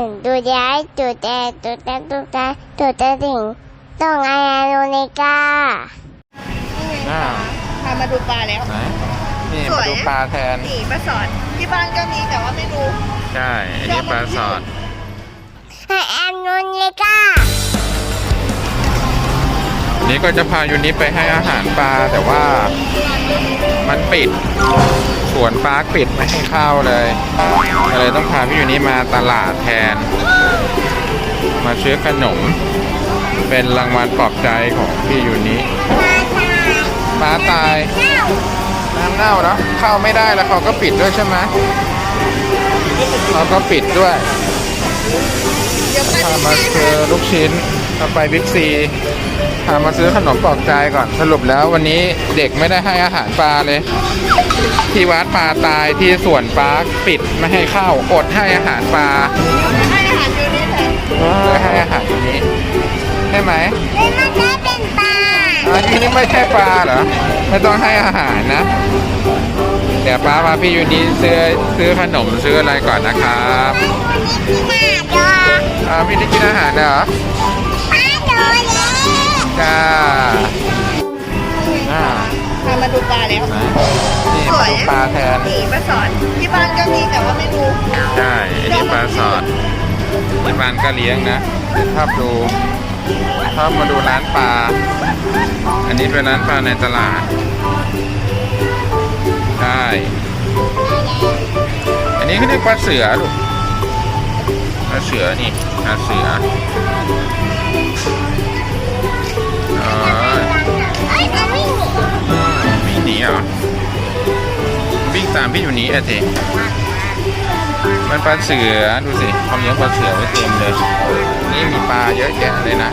นึ่งดูย้ายดูแดงดูแดงดูแดงดูแดงถึงต้องไอแอนโนเนกาน่าพามาดูปลาแล้ว ไหนนี่สวมาย ดูปลาแทน นี่ปลาสอนที่บ้านก็มีแต่ว่าไม่รู้ ใช่อันนี้ปลาสอด ไอแอนโนเนกานี่ก็จะพายูนิไปให้อาหารปลาแต่ว่ามันปิด สวนปาร์คปิดไม่ให้เข้าเลยก็เลยต้องพาพี่อยู่นิมาตลาดแทน มาซื้อขนม เป็นรางวัลปลอบใจของพี่อยู่นิปลาตายน้ำเน่าแล้วเข้าไม่ได้แล้วเขาก็ปิดด้วยใช่ไหมเขาก็ปิดด้วยพามาซื้อลูกชิ้นเราไปบิ๊กซี พามาซื้อขนมปลอบใจก่อนสรุปแล้ววันนี้เด็กไม่ได้ให้อาหารปลาเลย ที่วัดปลาตายที่สวนปาร์คปิดไม่ให้เข้าอดให้อาหารปลาให้อาหารอยู่นี่แหละไม่ให้อาหารอย่างนี้ใช่ไหมไม่มันได้เป็นปลาอันนี้ไม่ใช่ปลาเหรอไม่ต้องให้อาหารนะเดี๋ยวป้าพาพี่ยูนี่ซื้อซื้อขนมซื้ออะไรก่อนนะครับนี่คือหน้าจออ่าพี่ได้กินอาหารเหรอปลาโดเลย จ้าอ่าพามาดูปลาแล้วไหนนี่สมาวยดูปลาแทนนี่ปลาสอนที่บ้านก็มีแต่ว่าไม่รู้ใช่อันนี้ปลาสอดที่บ้านก็เลี้ยงนะชอบดูชอบมาดูร้านปลา อันนี้เป็นร้านปลาในตลาดใช่อันนี้เขาเรียกปลาเสือลูก ปลาเสือนี่ ปลาเสือเอ พี่อยู่นี้อะทีมันปลาเสือดูสิเขาเลี้ยงปลาเสือไว้เต็มเลย นี่มีปลาเยอะแยะเลยนะ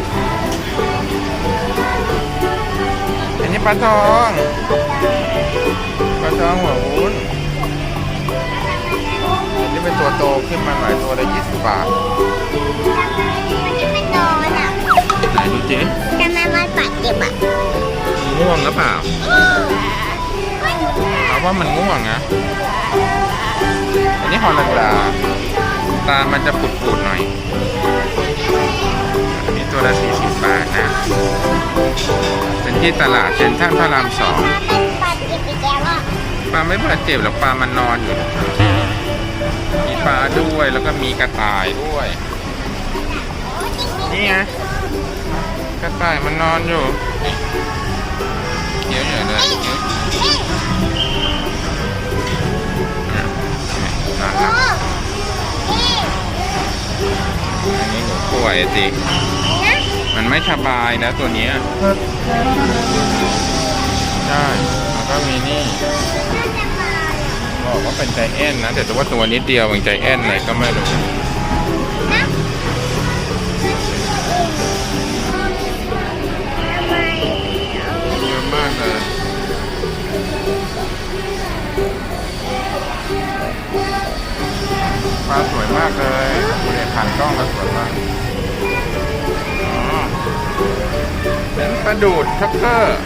อันนี้ปลาทองปลาทองหัววุ้นอันนี้เป็นตัวโตขึ้นมาหน่อยตัวละยี่สิบบาทมันจะเป็นโดนอะไหนดูสิทำไมมันปัดเจ็บอะง่วงหรือเปล่าเอา ว่ามันง่วงนะอันนี้ฮอลแลนดาตา มันจะปุดๆหน่อยอันนี้ตัวละสี่สิบบาทนะ เป็นที่ตลาดเซ็นทรัลพระรามสองเป็นปัดเจ็บอีกแล้วปลาไม่บาดเจ็บหรอกปลามันนอนอยู่ มีปลาด้วยแล้วก็มีกระต่ายด้วย นี่ไงกระต่ายมันนอนอยู่เขียวอยู่เลย เขียวน่ารักอันนี้หนูป่วยสิ มันไม่สบายนะตัวเนี้ยใช่แล้วก็มีนี่บอกว่าเป็นใจแอนนะ แต่ตัวว่าตัวนิดเดียวเป็นใจแอนเลยก็ไม่รู้าสวยมากเลยดูเนี่ยผ่านกล้องแล้วสวยมากเป็นปลาดูดชักเกอร์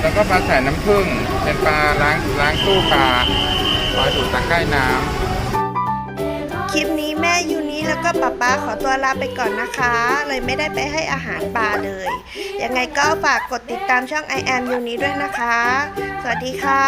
แล้วก็ปลาใส่น้ำผึ้งเป็นปลาล้างล้างตู้ปลาปลาดูดตะไคร่น้ำคลิปนี้แม่ยูนี้แล้วก็ป๊าป๊าขอตัวลาไปก่อนนะคะ เลยไม่ได้ไปให้อาหารปลาเลย ยังไงก็ฝากกดติดตามช่อง I am ยูนี้ด้วยนะคะ สวัสดีค่ะ